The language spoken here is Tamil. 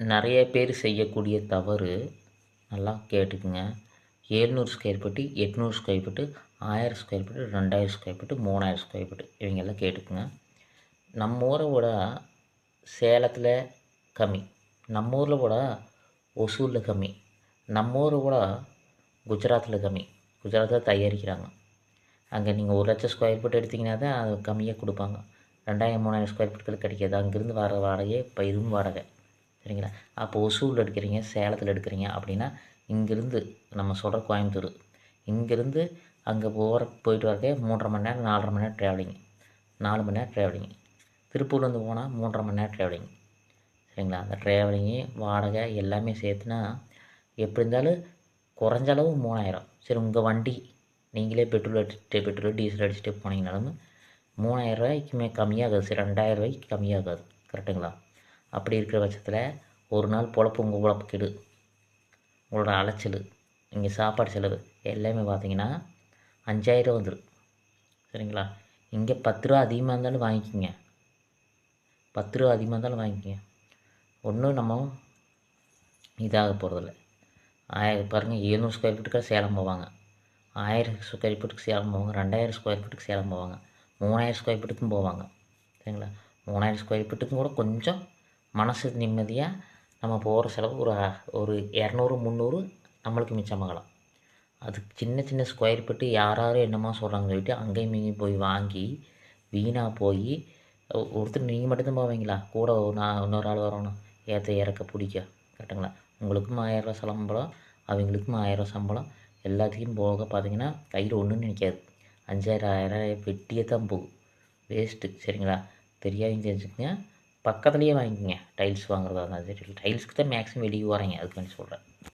நிறைய பேர் செய்யக்கூடிய தவறு நல்லா கேட்டுக்குங்க. ஏழ்நூறு ஸ்கொயர் ஃபீட்டு எட்நூறு ஸ்கொயர் ஃபீட்டு ஆயிரம் ஸ்கொயர் ஃபீட்டு ரெண்டாயிரம் ஸ்கொயர் ஃபீட்டு மூணாயிரம் ஸ்கொயர் ஃபீட்டு இவங்கெல்லாம் கேட்டுக்குங்க. நம்ம ஊரை விட சேலத்தில் கம்மி. நம்ம ஊரில் கூட ஒசூரில் கம்மி. நம்ம ஊரை விட குஜராத்தில் கம்மி. குஜராத்தில் தயாரிக்கிறாங்க. அங்கே நீங்கள் ஒரு லட்சம் ஸ்கொயர் ஃபீட் எடுத்திங்கன்னா தான் அது கம்மியாக கொடுப்பாங்க. ரெண்டாயிரம் மூணாயிரம் ஸ்கொயர் ஃபீட்டுக்கு கிடைக்காது. அங்கேருந்து வர வாடகையே இப்போ வாடகை. சரிங்களா? அப்போ ஒசூரில் எடுக்கிறீங்க சேலத்தில் எடுக்கிறீங்க அப்படின்னா இங்கேருந்து நம்ம சொல்கிற கோயம்புத்தூர். இங்கேருந்து அங்கே போகிற போயிட்டு வரக்கே மூன்றரை மணி நேரம் நாலரை மணி நேரம் ட்ராவலிங் நாலு மணி நேரம் ட்ராவலிங் திருப்பூர்லேருந்து போனால் மூன்றரை மணி நேரம் ட்ராவலிங் சரிங்களா? அந்த ட்ராவலிங்கு வாடகை எல்லாமே சேர்த்துனா எப்படி இருந்தாலும் குறைஞ்ச அளவு மூணாயிரம். சரி உங்கள் வண்டி நீங்களே பெட்ரோல் அடிச்சுட்டு பெட்ரோல் டீசல் அடிச்சுட்டு போனீங்கனாலும் மூணாயிரம் ரூபாய்க்குமே கம்மியாகாது. சரி ரெண்டாயிரம் ரூபாய்க்கு கம்மியாகாது. கரெக்டுங்களா அப்படி இருக்கிற பட்சத்தில் ஒரு நாள் பொழப்பு உங்கள் பொழப்பு உங்களோட அலைச்சல். இங்கே சாப்பாடு செலவு எல்லாமே பார்த்தீங்கன்னா அஞ்சாயிரம் வந்துடும் சரிங்களா? இங்கே பத்து ரூபா அதிகமாக இருந்தாலும் வாங்கிக்கோங்க. பத்து ரூபா அதிகமாக இருந்தாலும் வாங்கிக்கோங்க. ஒன்றும் நம்ம இதாக போகிறதில்ல ஆயிரம் பாருங்கள் எழுநூறு ஸ்கொயர் ஃபீட்டுக்கு சேலம் போவாங்க. ஆயிரம் ஸ்கொயர் ஃபீட்டுக்கு சேலம் போவாங்க ரெண்டாயிரம் ஸ்கொயர் ஃபீட்டுக்கு சேலம் போவாங்க. மூணாயிரம் ஸ்கொயர் ஃபீட்டுக்கும் போவாங்க. சரிங்களா? மூணாயிரம் ஸ்கொயர் ஃபீட்டுக்கும் கூட கொஞ்சம் மனசு நிம்மதியாக நம்ம போகிற செலவு ஒரு ஒரு இரநூறு முந்நூறு நம்மளுக்கு மிச்சமாகலாம் அது சின்ன சின்ன ஸ்கொயர் ஃபீட்டு யார் யார் என்னமோ சொல்கிறாங்க சொல்லிட்டு அங்கேயும் இங்கேயும் போய் வாங்கி வீணாக போய் ஒருத்தர் நீங்கள் மட்டும்தான் போவீங்களா? கூட நான் இன்னொரு ஆள் வரணும் ஏற்ற இறக்க பிடிக்க கரெக்டுங்களா? உங்களுக்கும் ஆயிரரூவா சம்பளம் அவங்களுக்கும் ஆயிரரூவா சம்பளம் எல்லாத்துக்கும் போக பார்த்தீங்கன்னா கையில் ஒன்றும் நிற்காது அஞ்சாயிரம் ஆயிரம் வெட்டியே தான் போகும் வேஸ்ட்டு சரிங்களா? தெரியாதீங்க தெரிஞ்சுக்கங்க. பக்கத்துலேயே வாங்கிக்கோங்க டைல்ஸ் வாங்குறதா இருந்தாலும் சரி டைல்ஸ்க்கு தான் மேக்ஸிமம் வெளியே வரீங்க அதுக்கு வேண்டி சொல்கிறேன்